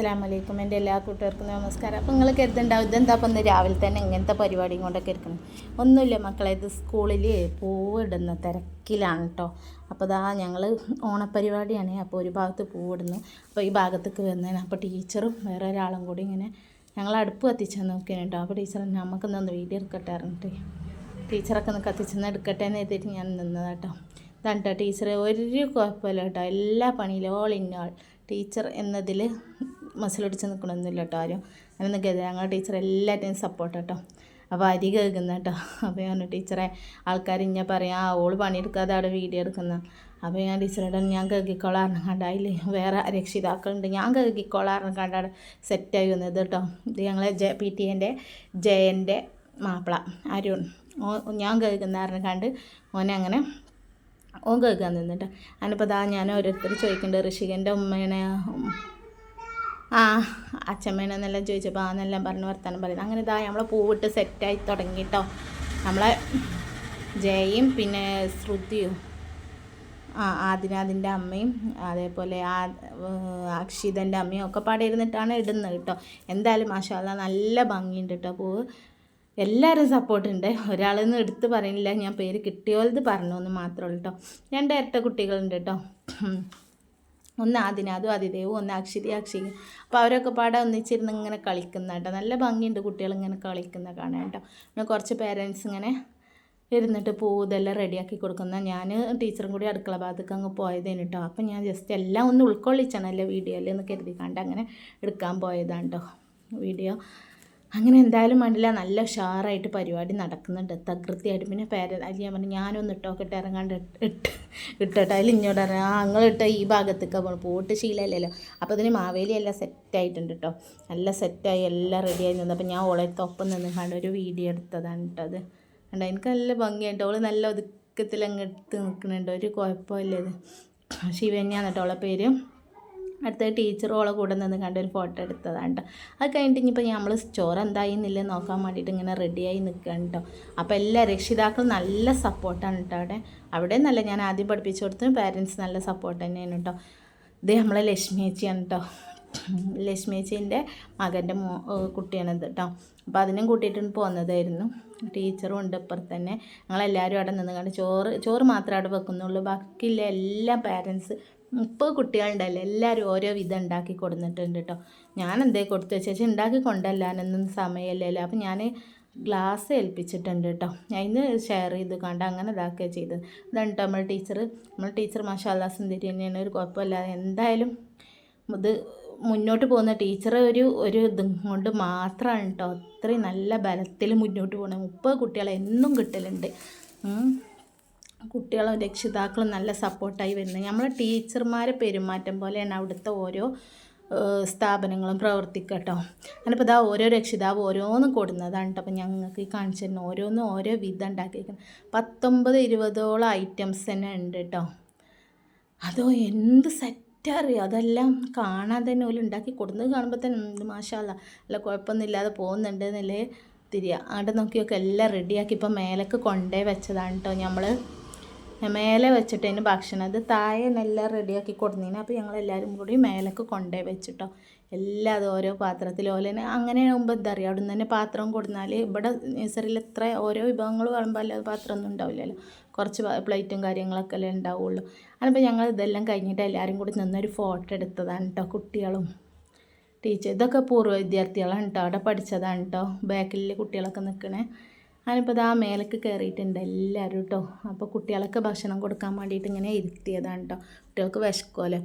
അലൈക്കും വലൈക്കും എന്റെ എല്ലാ കൂട്ടുകാർക്കും നമസ്കാരം. അപ്പോൾ നിങ്ങൾ കരുതുണ്ടാവും ഇതെന്താ അപ്പം രാവിലെ തന്നെ ഇങ്ങനത്തെ പരിപാടിയും കൊണ്ടൊക്കെ ഇരിക്കണം. ഒന്നുമില്ല മക്കളെ ഇത് സ്കൂളിൽ പൂവിടുന്ന തിരക്കിലാണ് കേട്ടോ അപ്പോൾ ഇതാ ഞങ്ങൾ ഓണപ്പരിപാടിയാണ്. അപ്പോൾ ഒരു ഭാഗത്ത് പൂവിടുന്നു. അപ്പോൾ ഈ ഭാഗത്തേക്ക് വന്നേനെ അപ്പോൾ ടീച്ചറും വേറെ ഒരാളും കൂടി ഇങ്ങനെ ഞങ്ങൾ അടുപ്പ് കത്തിച്ചാൽ നോക്കിയാണ് കേട്ടോ അപ്പോൾ ടീച്ചർ നമുക്കൊന്നൊന്ന് വീഡിയോ എടുക്കട്ടെ അറിഞ്ഞിട്ട് ടീച്ചറൊക്കെ ഒന്ന് കത്തിച്ചെന്ന് എടുക്കട്ടെ എന്ന് എഴുതിയിട്ട് ഞാൻ നിന്നതാട്ടോ ഇതാണ് കേട്ടോ ടീച്ചർ ഒരു കുഴപ്പമില്ല കേട്ടോ എല്ലാ പണിയിലും ഓൾ ഇൻ ഓൾ ടീച്ചർ എന്നതിൽ മസിലടിച്ച് നിൽക്കണമെന്നില്ല കേട്ടോ ആരും. അങ്ങനെ നിൽക്കരുത് ഞങ്ങളുടെ ടീച്ചർ എല്ലാറ്റിനും സപ്പോർട്ട് കേട്ടോ അപ്പോൾ അരി കേൾക്കുന്ന കേട്ടോ. അപ്പോൾ ഞാൻ ടീച്ചറെ ആൾക്കാർ ഇങ്ങനെ പറയാം ആ ഓൾ പണിയെടുക്കാതെ അവിടെ വീഡിയോ എടുക്കുന്ന. അപ്പോൾ ഞാൻ ടീച്ചറോട് ഞാൻ കേൾക്കിക്കോളാറിന് കണ്ട അതിൽ വേറെ രക്ഷിതാക്കളുണ്ട്. ഞാൻ കേൾക്കിക്കോളാറിന് കണ്ട അവിടെ സെറ്റായി വന്നത് കേട്ടോ. ഇത് ഞങ്ങളെ ജെ പി ടി എന്റെ ജയന്റെ മാപ്പിള അരുൺ. ഓ ഞാൻ കേൾക്കുന്ന കണ്ട് ഓനെ അങ്ങനെ ഓൻ കേൾക്കാൻ നിന്നിട്ട്. അതിനിപ്പോൾ ഞാൻ ഓരോരുത്തർ ചോദിക്കുന്നുണ്ട് ഋഷികന്റെ ഉമ്മേനെ ആ അച്ഛമ്മേനെന്നെല്ലാം ചോദിച്ചപ്പോൾ ആന്നെല്ലാം പറഞ്ഞ് വർത്താനം പറയുന്നത് അങ്ങനെ ഇതാ നമ്മളെ പൂവിട്ട് സെറ്റായി തുടങ്ങി കേട്ടോ നമ്മളെ ജയയും പിന്നെ ശ്രുതിയും ആ ആദിനാഥിന്റെ അമ്മയും അതേപോലെ ആ അക്ഷിതന്റെ അമ്മയും ഒക്കെ പാടെ ഇരുന്നിട്ടാണ് ഇടുന്നത് കേട്ടോ. എന്തായാലും മാഷാല്ല നല്ല ഭംഗിയുണ്ട് കേട്ടോ പൂവ്. എല്ലാവരും സപ്പോർട്ടുണ്ട് നിന്ന് എടുത്ത് പറയുന്നില്ല ഞാൻ പേര് കിട്ടിയോലത് പറഞ്ഞു എന്ന് മാത്രമേ ഉള്ളൂ കേട്ടോ. രണ്ട് കുട്ടികളുണ്ട് കേട്ടോ. ഒന്ന് ആദിനാദും ആദിദേവും ഒന്ന് അക്ഷിതി അക്ഷിക അപ്പോൾ അവരൊക്കെ പാടെ ഒന്നിച്ചിരുന്ന് ഇങ്ങനെ കളിക്കുന്ന കേട്ടോ. നല്ല ഭംഗിയുണ്ട് കുട്ടികൾ ഇങ്ങനെ കളിക്കുന്ന കാണാൻ കേട്ടോ. പിന്നെ കുറച്ച് പേരൻസ് ഇങ്ങനെ ഇരുന്നിട്ട് പൂ ഇതെല്ലാം റെഡിയാക്കി കൊടുക്കുന്ന ഞാൻ ടീച്ചറും കൂടി അടുക്കള ഭാഗത്തേക്ക് അങ്ങ് പോയതേന് കേട്ടോ. അപ്പം ഞാൻ ജസ്റ്റ് എല്ലാം ഒന്ന് ഉൾക്കൊള്ളിച്ചാണല്ലോ വീഡിയോയിൽ എന്ന് കരുതി കണ്ട് അങ്ങനെ എടുക്കാൻ പോയതാണ് കേട്ടോ. വീഡിയോ അങ്ങനെ എന്തായാലും വേണ്ടില്ല. നല്ല ഉഷാറായിട്ട് പരിപാടി നടക്കുന്നുണ്ട്. തകൃതിയായിട്ട്. പിന്നെ പേര അല്ലെങ്കിൽ ഞാൻ പറഞ്ഞു ഞാനൊന്ന് ഇട്ടോക്കിട്ട് ഇറങ്ങാണ്ട് ഇട്ട് ഇട്ടോട്ടെ. അതിൽ ഇങ്ങോട്ട് ഇറങ്ങാം. ആ നിങ്ങളിട്ട ഈ ഭാഗത്തേക്ക് പോകണം പോട്ട് ശീലമല്ലല്ലോ അപ്പോൾ അതിന് മാവേലി എല്ലാം സെറ്റായിട്ടുണ്ട് കേട്ടോ നല്ല സെറ്റായി എല്ലാം റെഡിയായി നിന്ന്. അപ്പോൾ ഞാൻ ഓളത്തെ ഒപ്പം നിന്ന് കണ്ട ഒരു വീഡിയോ എടുത്തതാണ് കേട്ടോ അത്. കണ്ട? എനിക്ക് നല്ല ഭംഗിയായിട്ട്. ഓൾ നല്ല ഒതുക്കത്തിൽ അങ്ങ് എടുത്ത് നിൽക്കുന്നുണ്ട്. ഒരു കുഴപ്പമില്ല ഇത്. ശിവന്യാന്ന് കേട്ടോ പേര്. അടുത്ത ടീച്ചറോളെ കൂടെ നിന്ന് കണ്ട് ഒരു ഫോട്ടോ എടുത്തതാണ് കേട്ടോ അത് കഴിഞ്ഞിട്ട് ഇനിയിപ്പോൾ നമ്മൾ ചോറ് എന്തായി എന്നില്ല നോക്കാൻ വേണ്ടിയിട്ട് ഇങ്ങനെ റെഡിയായി നിൽക്കുകയാണ് കേട്ടോ അപ്പോൾ എല്ലാ രക്ഷിതാക്കളും നല്ല സപ്പോർട്ടാണ് കേട്ടോ അവിടെ. അവിടെ നല്ല ഞാൻ ആദ്യം പഠിപ്പിച്ചു കൊടുത്തു പാരൻസ് നല്ല സപ്പോർട്ട് തന്നെയാണ് കേട്ടോ ഇത് നമ്മളെ ലക്ഷ്മി ചേച്ചിയാണ് കേട്ടോ ലക്ഷ്മി ചേച്ചീന്റെ മകന്റെ മോ കുട്ടിയാണിത് കേട്ടോ അപ്പോൾ അതിനും കൂട്ടിയിട്ട് പോകുന്നതായിരുന്നു ടീച്ചറും ഉണ്ട് ഇപ്പുറത്ത് തന്നെ ഞങ്ങളെല്ലാവരും അവിടെ നിന്ന് കണ്ട് ചോറ് ചോറ് മാത്രമേ അവിടെ വെക്കുന്നുള്ളൂ. ബാക്കിയുള്ള എല്ലാ പാരൻസ് മുപ്പത് കുട്ടികളുണ്ടല്ലോ എല്ലാവരും ഓരോ വിധം ഉണ്ടാക്കി കൊടുത്തിട്ടുണ്ട് കേട്ടോ ഞാൻ എന്തേ കൊടുത്തു വെച്ചാൽ ഉണ്ടാക്കി കൊണ്ടല്ലാനൊന്നും സമയമല്ലല്ലോ. അപ്പം ഞാൻ ഗ്ലാസ് ഏൽപ്പിച്ചിട്ടുണ്ട് കേട്ടോ അതിന് ഷെയർ ചെയ്ത് കണ്ട് അങ്ങനെ ഇതാക്കുക ചെയ്തത്. ഇതാണ് കേട്ടോ നമ്മൾ ടീച്ചർ നമ്മൾ ടീച്ചർ മാഷാല്ലാ സുന്ദരി തന്നെയാണ്. ഒരു കുഴപ്പമില്ലാതെ എന്തായാലും ഇത് മുന്നോട്ട് പോകുന്ന ടീച്ചർ ഒരു ഒരു ഇതും കൊണ്ട് മാത്രമാണ് കേട്ടോ അത്രയും നല്ല ബലത്തിൽ മുന്നോട്ട് പോകണം മുപ്പത് കുട്ടികളെ എന്നും കിട്ടലുണ്ട്. കുട്ടികളും രക്ഷിതാക്കളും നല്ല സപ്പോർട്ടായി വരുന്നത്. നമ്മളെ ടീച്ചർമാരെ പെരുമാറ്റം പോലെയാണ് അവിടുത്തെ ഓരോ സ്ഥാപനങ്ങളും പ്രവർത്തിക്കട്ടോ. അതിപ്പോൾ ഇതാ ഓരോ രക്ഷിതാവ് ഓരോന്നും കൊടുക്കുന്നതാണ് കേട്ടോ അപ്പോൾ ഞങ്ങൾക്ക് ഈ കാണിച്ചു തന്നെ ഓരോന്നും ഓരോ വിധം ഉണ്ടാക്കിയിരിക്കുന്നത് പത്തൊമ്പത് ഇരുപതോളം ഐറ്റംസ് തന്നെ ഉണ്ട് കേട്ടോ അതോ എന്ത് സെറ്റ് അതെല്ലാം കാണാൻ തന്നെ ഓൽ ഉണ്ടാക്കി കൊടുക്കുന്നത് കാണുമ്പോൾ തന്നെ എന്ത് മാഷാല്ല അല്ല കുഴപ്പമൊന്നും ഇല്ലാതെ പോകുന്നുണ്ട് എന്നല്ലേ തിരിയുക അവിടെ നോക്കിയൊക്കെ എല്ലാം റെഡിയാക്കി ഇപ്പം മേലേക്ക് കൊണ്ടേ വെച്ചതാണ് കേട്ടോ നമ്മൾ മേലെ വെച്ചിട്ടതിന് ഭക്ഷണം. അത് താഴെ എല്ലാം റെഡിയാക്കി കൊടുന്നതിന് അപ്പോൾ ഞങ്ങൾ എല്ലാവരും കൂടി മേലേക്ക് കൊണ്ടേ വെച്ചിട്ടോ. എല്ലാം അത് ഓരോ പാത്രത്തിൽ. ഓലെ അങ്ങനെ ആകുമ്പോൾ എന്താ പറയുക അവിടെ നിന്ന് തന്നെ പാത്രം കൊടുന്നാൽ ഇവിടെ നേഴ്സറിയിൽ എത്ര ഓരോ വിഭവങ്ങൾ കാണുമ്പോൾ അല്ലാതെ പാത്രമൊന്നും ഉണ്ടാവില്ലല്ലോ. കുറച്ച് പ്ലേറ്റും കാര്യങ്ങളൊക്കെ അല്ലേ ഉണ്ടാവുള്ളൂ. അതിപ്പോൾ ഞങ്ങൾ ഇതെല്ലാം കഴിഞ്ഞിട്ട് എല്ലാവരും കൂടി നിന്നൊരു ഫോട്ടോ എടുത്തതാണ് കേട്ടോ കുട്ടികളും. ടീച്ചർ ഇതൊക്കെ പൂർവ വിദ്യാർത്ഥികളാണ് കേട്ടോ അവിടെ പഠിച്ചതാണ് കേട്ടോ ബാക്കിൽ കുട്ടികളൊക്കെ നിൽക്കണേ ഞാനിപ്പോൾ ഇതാ മേലേക്ക് കയറിയിട്ടുണ്ട് എല്ലാവരും കേട്ടോ അപ്പോൾ കുട്ടികളൊക്കെ ഭക്ഷണം കൊടുക്കാൻ വേണ്ടിയിട്ട് ഇങ്ങനെ ഇരുത്തിയതാണ് കേട്ടോ കുട്ടികൾക്ക് വിശക്കുമല്ലോ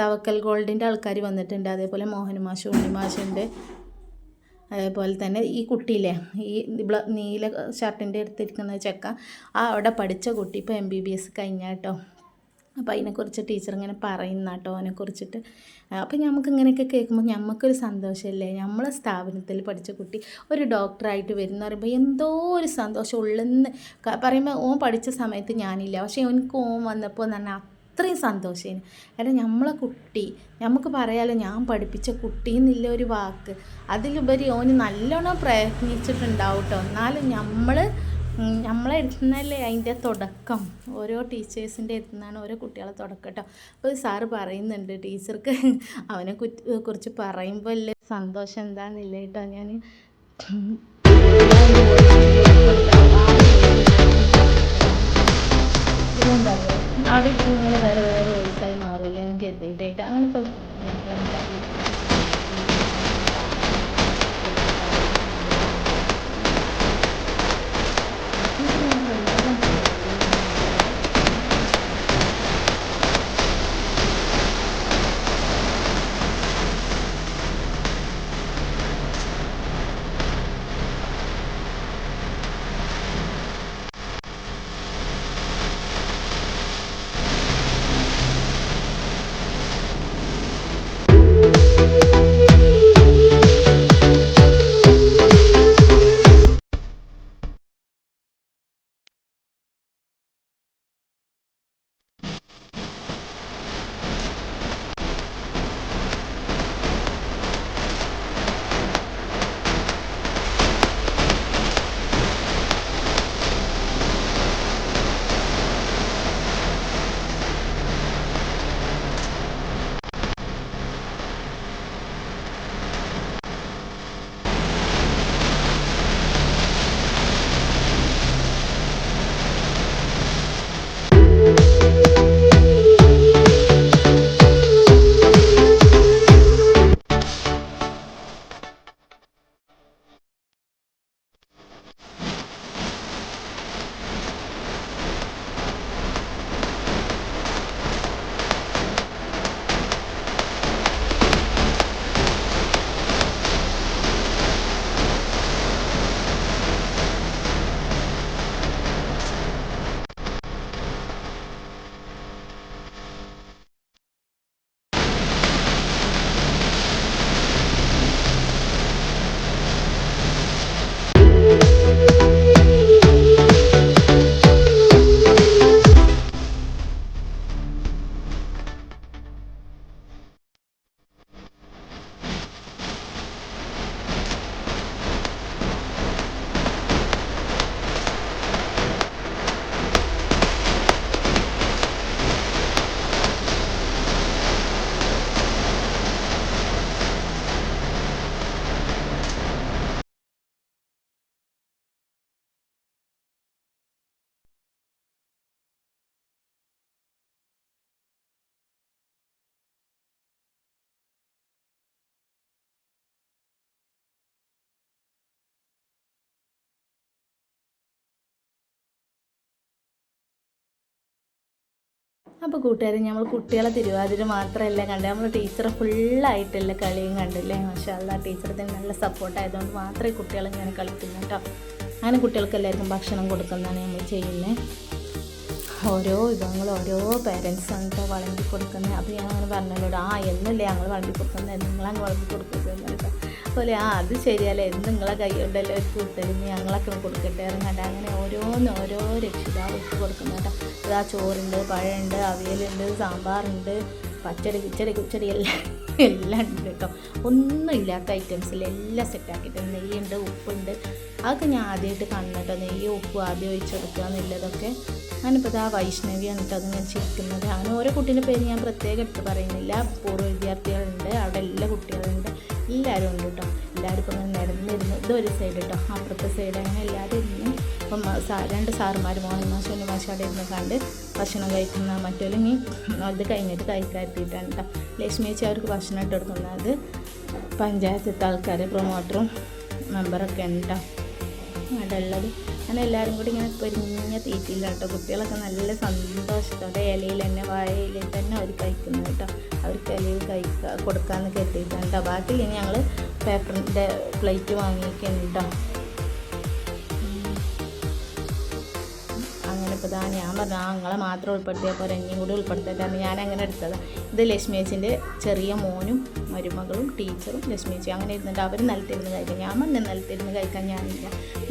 തവക്കൽ ഗോൾഡിന്റെ ആൾക്കാർ വന്നിട്ടുണ്ട്. അതേപോലെ മോഹൻ മാഷ് ഉണ്ണി മാഷുണ്ട്. അതേപോലെ തന്നെ ഈ കുട്ടിയില്ലേ? ഈ നീല ഷർട്ടിന്റെ അടുത്തിരിക്കുന്ന ചെക്ക ആ അവിടെ പഠിച്ച കുട്ടി ഇപ്പോൾ എം ബി ബി എസ് കഴിഞ്ഞ കേട്ടോ അപ്പോൾ അതിനെക്കുറിച്ച് ടീച്ചർ ഇങ്ങനെ പറയുന്ന കേട്ടോ അതിനെക്കുറിച്ചിട്ട് അപ്പോൾ നമുക്ക് ഇങ്ങനെയൊക്കെ കേൾക്കുമ്പോൾ നമുക്കൊരു സന്തോഷമല്ലേ നമ്മളെ സ്ഥാപനത്തിൽ പഠിച്ച കുട്ടി ഒരു ഡോക്ടറായിട്ട് വരുന്ന പറയുമ്പോൾ എന്തോ ഒരു സന്തോഷം ഉള്ളെന്ന് പറയുമ്പോൾ ഓൻ പഠിച്ച സമയത്ത് ഞാനില്ല. പക്ഷേ എനിക്ക് ഓൻ വന്നപ്പോൾ എന്ന് പറഞ്ഞാൽ അത്രയും സന്തോഷമായിരുന്നു കാരണം നമ്മളെ കുട്ടി നമുക്ക് പറയാമല്ലോ ഞാൻ പഠിപ്പിച്ച കുട്ടി എന്നില്ല ഒരു വാക്ക്. അതിലുപരി ഓന് നല്ലോണം പ്രയത്നിച്ചിട്ടുണ്ടാവും കേട്ടോ എന്നാലും നമ്മൾ ഉം, നമ്മളെ എടുത്തുന്നല്ലേ അതിന്റെ തുടക്കം. ഓരോ ടീച്ചേഴ്സിന്റെ എടുത്തുനിന്നാണ് ഓരോ കുട്ടികളെ തുടക്കം കേട്ടോ. അപ്പോൾ സാറ് പറയുന്നുണ്ട് ടീച്ചർക്ക് അവനെ കുറിച്ച് പറയുമ്പോൾ അല്ലേ സന്തോഷം എന്താണെന്നില്ല കേട്ടോ ഞാൻ. അവിടെ ഇങ്ങനെ വേറെ വേറെ വോയിസായി മാറില്ല ഞാൻ കരുതിയിട്ടായിട്ട് അപ്പോൾ കൂട്ടുകാരെ നമ്മൾ കുട്ടികളെ തിരുവാതിര മാത്രമല്ല കണ്ടത്. നമ്മൾ ടീച്ചറെ ഫുള്ളായിട്ടല്ല കളിയും കണ്ടില്ലേ? മാഷാല്ല ടീച്ചർ തന്നെ നല്ല സപ്പോർട്ടായതുകൊണ്ട് മാത്രമേ കുട്ടികളെ ഇങ്ങനെ കളിക്കുന്നു കേട്ടോ. അങ്ങനെ കുട്ടികൾക്ക് എല്ലാവർക്കും ഭക്ഷണം കൊടുക്കുന്നതാണ് നമ്മൾ ചെയ്യുന്നത് ഓരോ വിഭവങ്ങൾ ഓരോ പേരൻസാണ് കേട്ടോ വളമ്പി കൊടുക്കുന്നത് അപ്പോൾ ഞാൻ അങ്ങനെ പറഞ്ഞല്ലോ ആ എന്നല്ലേ ഞങ്ങൾ വളമ്പി കൊടുക്കുന്നത് നിങ്ങളങ്ങ് വളമ്പി കൊടുക്കുന്നത് അതുപോലെ ആ അത് ശരിയല്ലേ എന്ന് നിങ്ങളെ കൈ കൊണ്ടല്ലോ ഒരു കൂട്ടരുന്ന് ഞങ്ങളൊക്കെ കൊടുക്കട്ടെ ഇറങ്ങണ്ട അങ്ങനെ ഓരോന്ന് ഓരോ രക്ഷിതാവ് ഇട്ട് കൊടുക്കുന്നുണ്ട് ഇതാ ചോറുണ്ട് പഴമുണ്ട് അവിയലുണ്ട് സാമ്പാറുണ്ട് പച്ചടി കിച്ചടി കുച്ചടി എല്ലാം എല്ലാം ഉണ്ട് കേട്ടോ. ഒന്നും ഇല്ലാത്ത ഐറ്റംസിൽ എല്ലാം സെറ്റാക്കിയിട്ട് നെയ്യുണ്ട് ഉപ്പുണ്ട്. അതൊക്കെ ഞാൻ ആദ്യമായിട്ട് കണ്ടിട്ടോ നെയ്യ് ഉപ്പ് ആദ്യം ഒഴിച്ച് കൊടുക്കുക എന്നുള്ളതൊക്കെ. ഞാനിപ്പോൾ ഇതാ വൈഷ്ണവിയാണ് കേട്ടോ അത് ഞാൻ ചിരിക്കുന്നത്. അങ്ങനെ ഓരോ കുട്ടീന്റെ പേര് ഞാൻ പ്രത്യേകം എടുത്ത് പറയുന്നില്ല. പൂർവ വിദ്യാർത്ഥികളുണ്ട് അവിടെ എല്ലാ കുട്ടികളുണ്ട്. എല്ലാവരും ഉണ്ട് കേട്ടോ. എല്ലാവരും ഇപ്പം ഇങ്ങനെ നിരന്നിരുന്നു ഇതൊരു സൈഡ് കേട്ടോ. അപ്പുറത്തെ സൈഡ് അങ്ങനെ എല്ലാവരും ഇരുന്ന്. ഇപ്പം രണ്ട് സാറുമാർ മോഹൻ മാഷ് എന്റെ മാഷ അവിടെ ഇരുന്ന് കണ്ട് ഭക്ഷണം കഴിക്കുന്ന മറ്റൊരു ഇനി അത് കഴിഞ്ഞിട്ട് കഴിക്കാത്തിയിട്ടാണ് കേട്ടോ. ലക്ഷ്മി ചേച്ചി അവർക്ക് ഭക്ഷണം ഇട്ട് കൊടുക്കുന്നത് പഞ്ചായത്തിലത്തെ ആൾക്കാർ പ്രൊമോട്ടറും മെമ്പറൊക്കെ ഉണ്ട് കേട്ടോ. അവിടെ ഉള്ളത് അങ്ങനെ എല്ലാവരും കൂടി ഇങ്ങനെ പൊരിഞ്ഞ തീറ്റിയില്ല കേട്ടോ. കുട്ടികളൊക്കെ നല്ല സന്തോഷത്തോടെ ഇലയിൽ തന്നെ വാഴയിൽ തന്നെ അവർ കഴിക്കുന്നത് കേട്ടോ. അവർക്ക് ഇലയിൽ കഴിക്കുക കൊടുക്കാമെന്ന് കരുതിയിട്ടാണ് കേട്ടോ. ബാക്കി ഇനി ഞങ്ങൾ പേപ്പറിന്റെ പ്ലേറ്റ് വാങ്ങിയിട്ടുണ്ട് കേട്ടോ. ഇതാ ഞാൻ പറഞ്ഞു ആ മാത്രം ഉൾപ്പെടുത്തിയാൽ പോലെ എന്നെയും കൂടി ഉൾപ്പെടുത്തിയിട്ടാണ് ഞാൻ അങ്ങനെ എടുത്തത്. ഇത് ലക്ഷ്മിയച്ചിന്റെ ചെറിയ മോനും മരുമകളും ടീച്ചറും ലക്ഷ്മീചേച്ചി അങ്ങനെ ഇരുന്നിട്ട് അവർ നിലത്തിരുന്ന് കഴിക്കാം. ഞാൻ മണ്ണ് നിലത്തിരുന്ന് കഴിക്കാൻ ഞാനില്ല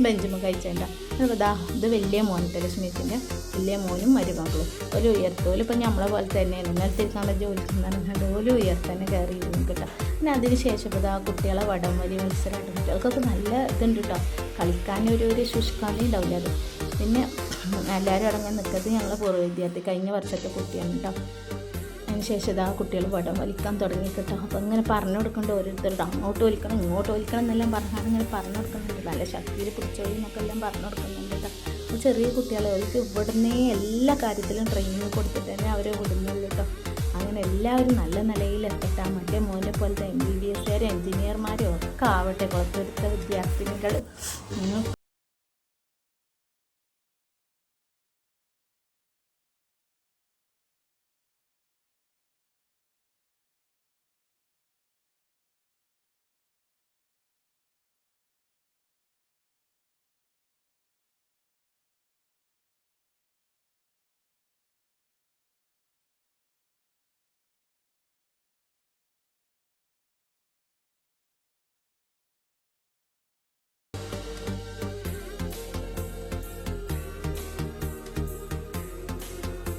ബെഞ്ചുമ്പോൾ കഴിച്ചേണ്ട. അപ്പോൾ ദാ ഇത് വലിയ മോനത്തെ ലക്ഷ്മിയച്ചിന്റെ വലിയ മോനും മരുമകളും. ഒരു ഉയർത്തോലും ഇപ്പം നമ്മളെ പോലെ തന്നെയാണ് നിലത്തിരിക്കാനുള്ള ജോലിക്ക് പറഞ്ഞാൽ ഒരു ഉയർത്തന്നെ കയറി ഇരുന്നു കേട്ടോ പിന്നെ അതിന് ശേഷം ഇപ്പോൾ ആ കുട്ടികളെ വടംവലി മത്സരമായിട്ട് കുട്ടികൾക്കൊക്കെ നല്ല ഇതുണ്ട് കേട്ടോ കളിക്കാനൊരു ഒരു ശുഷ്കാന്തി ഉണ്ടാവില്ല അത് പിന്നെ എല്ലാവരും ഇറങ്ങാൻ നിൽക്കുന്നത് ഞങ്ങൾ പൂർവ വിദ്യാർത്ഥി കഴിഞ്ഞ വർഷത്തെ കുട്ടിയാണ് കേട്ടോ. അതിന് ശേഷം ഇതാ കുട്ടികൾ വടം വലിക്കാൻ തുടങ്ങി കേട്ടോ. അപ്പോൾ ഇങ്ങനെ പറഞ്ഞു കൊടുക്കേണ്ട ഓരോരുത്തരുടെ. അങ്ങോട്ട് വലിക്കണം ഇങ്ങോട്ട് വലിക്കണം എന്നെല്ലാം പറഞ്ഞാൽ ഇങ്ങനെ പറഞ്ഞു കൊടുക്കുന്നുണ്ട്. നല്ല ശക്തിയിൽ പിടിച്ചോളി എന്നൊക്കെ എല്ലാം പറഞ്ഞു കൊടുക്കുന്നുണ്ട് കേട്ടോ. ചെറിയ കുട്ടികളെ അവർക്ക് ഇവിടുന്നേ എല്ലാ കാര്യത്തിലും ട്രെയിനിങ് കൊടുത്തിട്ട് തന്നെ അവരെ വിടുന്നുള്ളൂ കേട്ടോ. അങ്ങനെ എല്ലാവരും നല്ല നിലയിൽ എത്തട്ടെ. മറ്റേ മോനെ പോലത്തെ എം ബി ബി എസ്സുകാരും എൻജിനീയർമാരും ഒക്കെ ആവട്ടെ. കുളത്തെടുത്ത വിദ്യാർത്ഥിനികൾ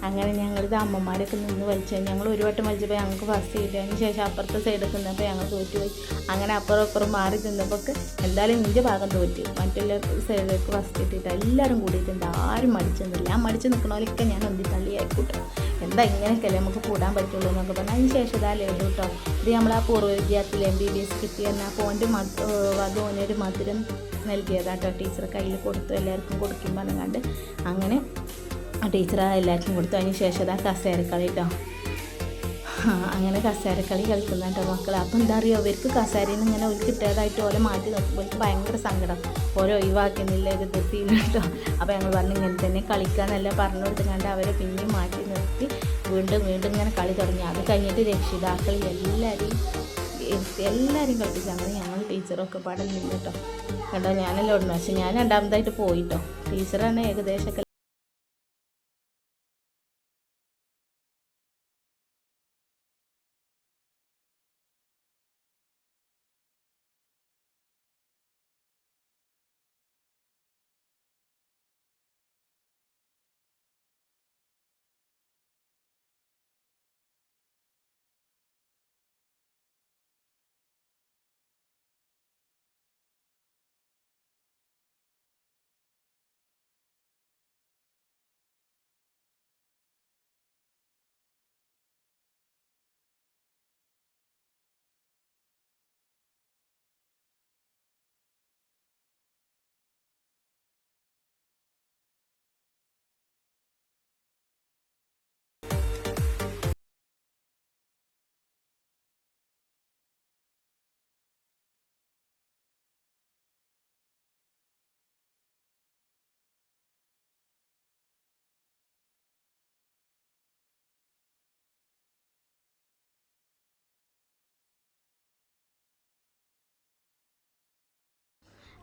അങ്ങനെ ഞങ്ങളിത് അമ്മമാരൊക്കെ നിന്ന് വലിച്ചു ഞങ്ങൾ ഒരു വട്ടം വലിച്ചപ്പോൾ ഞങ്ങൾക്ക് ഫസ്റ്റ് കിട്ടി അതിന് ശേഷം അപ്പുറത്തെ സൈഡൊക്കെ നിന്നപ്പോൾ ഞങ്ങൾ തോറ്റുപോയി അങ്ങനെ അപ്പുറം അപ്പുറം മാറി നിന്നപ്പോൾ എന്തായാലും ഇതിന്റെ ഭാഗം തോറ്റു. മറ്റുള്ള സൈഡിലേക്ക് ഫസ്റ്റ് കിട്ടിയിട്ട് എല്ലാവരും കൂടിയിട്ടുണ്ട് ആരും മടിച്ചൊന്നുമില്ല ആ മടിച്ച് നിൽക്കണോലൊക്കെ ഞാൻ ഒന്നി തള്ളിയായിക്കോട്ടെ. എന്താ ഇങ്ങനെയൊക്കെയല്ലേ നമുക്ക് കൂടാൻ പറ്റുള്ളൂ എന്നൊക്കെ പറഞ്ഞാൽ അതിന് ശേഷം ഇതാ ലഡു കേട്ടോ. ഇത് നമ്മൾ ആ പൂർവ വിദ്യാർത്ഥി എം ബി ബി എസ് കിട്ടിയെന്ന എന്ന മധു വധുവിനൊരു മധുരം നൽകിയതാട്ടോ ടീച്ചർ കയ്യിൽ കൊടുത്തു. എല്ലാവർക്കും കൊടുക്കുമ്പോൾ പറഞ്ഞുകൊണ്ട് അങ്ങനെ ടീച്ചർ എല്ലാവർക്കും കൊടുത്തു. അതിന് ശേഷം അതാ കസേരക്കളി കേട്ടോ അങ്ങനെ കസേരക്കളി കളിക്കുന്ന കേട്ടോ മക്കൾ അപ്പം എന്താ അറിയുമോ അവർക്ക് കസേരയിൽ നിന്ന് ഇങ്ങനെ ഒരു കിട്ടിയതായിട്ട് ഓരോ മാറ്റി നോക്കുമ്പോൾ ഭയങ്കര സങ്കടം. ഓരോ ഒഴിവാക്കുന്നില്ല ഒരു ഫീൽ കേട്ടോ അപ്പോൾ ഞങ്ങൾ പറഞ്ഞു ഇങ്ങനെ തന്നെ കളിക്കാന്നല്ല പറഞ്ഞു കൊടുത്തുകൊണ്ട് അവരെ പിന്നെയും മാറ്റി നിർത്തി വീണ്ടും വീണ്ടും ഇങ്ങനെ കളി തുടങ്ങി. അത് കഴിഞ്ഞിട്ട് രക്ഷിതാക്കൾ എല്ലാവരെയും എല്ലാവരും കളിപ്പിച്ചു അങ്ങനെ ഞങ്ങൾ ടീച്ചറൊക്കെ പാടെ കേട്ടോ കേട്ടോ ഞാനല്ല ഉടനെ പക്ഷെ ഞാൻ രണ്ടാമതായിട്ട് പോയിട്ടോ ടീച്ചറാണ് ഏകദേശമൊക്കെ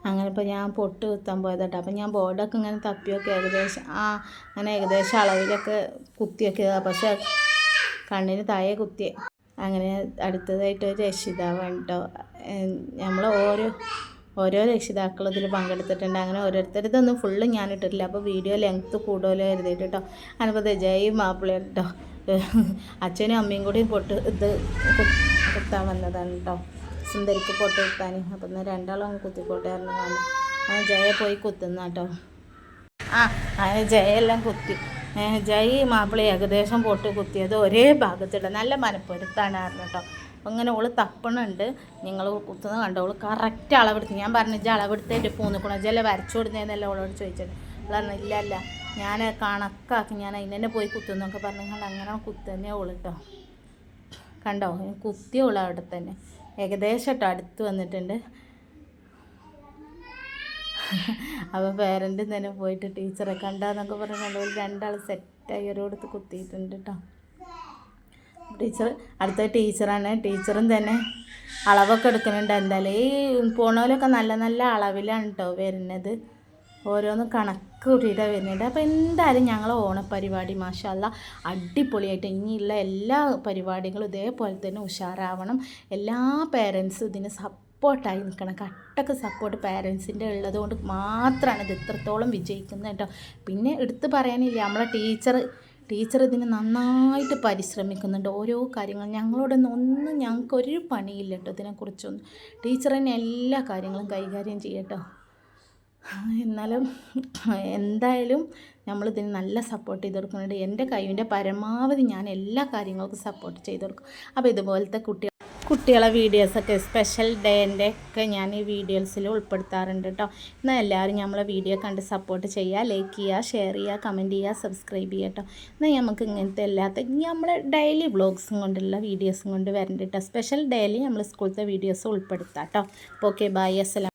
അങ്ങനെ ഇപ്പോൾ ഞാൻ പൊട്ട് കുത്താൻ പോയതാട്ടോ. അപ്പം ഞാൻ ബോർഡൊക്കെ ഇങ്ങനെ തപ്പിയൊക്കെ ഏകദേശം ആ അങ്ങനെ ഏകദേശം അളവിലൊക്കെ കുത്തിയൊക്കെ പക്ഷെ കണ്ണിന് താഴെ കുത്തി. അങ്ങനെ അടുത്തതായിട്ട് ഒരു രക്ഷിതാവാണ് കേട്ടോ നമ്മൾ ഓരോ ഓരോ രക്ഷിതാക്കളും ഇതിൽ പങ്കെടുത്തിട്ടുണ്ട്. അങ്ങനെ ഓരോരുത്തരുതൊന്നും ഫുള്ള് ഞാൻ ഇട്ടിട്ടില്ല അപ്പോൾ വീഡിയോ ലെങ്ത്ത് കൂടുതലോ എഴുതിയിട്ട് കേട്ടോ അതിനിപ്പോൾ ജയ് മാപ്പിള കേട്ടോ അച്ഛനും അമ്മയും കൂടി പൊട്ട് ഇത് കുത്താൻ വന്നതാണ് കേട്ടോ സുന്ദരിക്ക് പൊട്ട് കുത്താൻ അപ്പം എന്നാൽ രണ്ടാളും കുത്തിക്കോട്ടെ പറഞ്ഞു കാണും അങ്ങനെ ജയ പോയി കുത്തുന്ന കേട്ടോ. ആ അങ്ങനെ ജയെല്ലാം കുത്തി. ജയ് മാപ്പിള ഏകദേശം പൊട്ട് കുത്തിയത് ഒരേ ഭാഗത്തിട്ട് നല്ല മനപ്പൊരുത്താണ് പറഞ്ഞു കേട്ടോ. അപ്പം ഇങ്ങനെ ഓൾ തപ്പണുണ്ട്. നിങ്ങൾ കുത്തുന്നത് കണ്ടോ? ഓൾ കറക്റ്റ് അളവെടുത്ത്. ഞാൻ പറഞ്ഞു ഇജ്ജ് അളവെടുത്തേറ്റ് പോന്നിക്കണം ജല വരച്ചു കൊടുത്തതെന്നല്ല ഓളോട് ചോദിച്ചത്? അവൾ പറഞ്ഞു ഇല്ല അല്ല ഞാൻ കണക്കാക്കി. ഞാൻ അതിന് പോയി കുത്തുന്നൊക്കെ പറഞ്ഞു. അങ്ങനെ കുത്തന്നെ ഓളിട്ടോ കണ്ടോ? കുത്തിയോളൂ അവിടെ തന്നെ. ഏകദേശം അടുത്ത് വന്നിട്ടുണ്ട്. അപ്പോൾ പേരന്റും തന്നെ പോയിട്ട് ടീച്ചറെ കണ്ടാന്നൊക്കെ പറഞ്ഞ് കണ്ടു രണ്ടാൾ സെറ്റായി ഒരിടത്ത് കുത്തിയിട്ടുണ്ട് കേട്ടോ ടീച്ചർ അടുത്ത ടീച്ചറാണ് ടീച്ചറും തന്നെ അളവൊക്കെ എടുക്കുന്നുണ്ട്. എന്തായാലും ഈ പോണോലൊക്കെ നല്ല നല്ല അളവിലാണ് കേട്ടോ വരുന്നത്. ഓരോന്നും കണക്ക് കൂട്ടിയിട്ടാണ് വരുന്നുണ്ട്. അപ്പോൾ എന്തായാലും ഞങ്ങൾ ഓണപ്പരിപാടി മാഷല്ല അടിപൊളിയായിട്ട് ഇനിയുള്ള എല്ലാ പരിപാടികളും ഇതേപോലെ തന്നെ ഉഷാറാവണം. എല്ലാ പേരൻസും ഇതിന് സപ്പോർട്ടായി നിൽക്കണം. കട്ടക്ക് സപ്പോർട്ട് പേരൻസിന്റെ ഉള്ളത് കൊണ്ട് മാത്രമാണ് ഇത് ഇത്രത്തോളം വിജയിക്കുന്നത് കേട്ടോ. പിന്നെ എടുത്തു പറയാനില്ല നമ്മളെ ടീച്ചർ ടീച്ചർ ഇതിന് നന്നായിട്ട് പരിശ്രമിക്കുന്നുണ്ട്. ഓരോ കാര്യങ്ങൾ ഞങ്ങളോടൊന്നും ഒന്നും ഞങ്ങൾക്കൊരു പണിയില്ല കേട്ടോ ഇതിനെക്കുറിച്ചൊന്നും. ടീച്ചർ തന്നെ എല്ലാ കാര്യങ്ങളും കൈകാര്യം ചെയ്യട്ടോ. എന്നാലും എന്തായാലും നമ്മളിതിന് നല്ല സപ്പോർട്ട് ചെയ്ത് കൊടുക്കുന്നുണ്ട് എന്റെ കഴിവിന്റെ പരമാവധി ഞാൻ എല്ലാ കാര്യങ്ങൾക്കും സപ്പോർട്ട് ചെയ്ത് കൊടുക്കും അപ്പോൾ ഇതുപോലത്തെ കുട്ടികൾ കുട്ടികളെ വീഡിയോസൊക്കെ സ്പെഷ്യൽ ഡേന്റെ ഒക്കെ ഞാൻ ഈ വീഡിയോസിൽ ഉൾപ്പെടുത്താറുണ്ട് കേട്ടോ. എന്നാൽ എല്ലാവരും നമ്മളെ വീഡിയോ കണ്ട് സപ്പോർട്ട് ചെയ്യുക ലൈക്ക് ചെയ്യുക ഷെയർ ചെയ്യുക കമന്റ് ചെയ്യുക സബ്സ്ക്രൈബ് ചെയ്യുക കേട്ടോ. എന്നാൽ നമുക്ക് ഇങ്ങനത്തെ എല്ലാത്ത നമ്മുടെ ഡെയിലി വ്ളോഗ്സും കൊണ്ടുള്ള വീഡിയോസും കൊണ്ട് വരണ്ട കേട്ടോ. സ്പെഷ്യൽ ഡെയിലി നമ്മൾ സ്കൂളത്തെ വീഡിയോസ് ഉൾപ്പെടുത്താം കേട്ടോ. ഓക്കെ ബൈ അസ്സലാം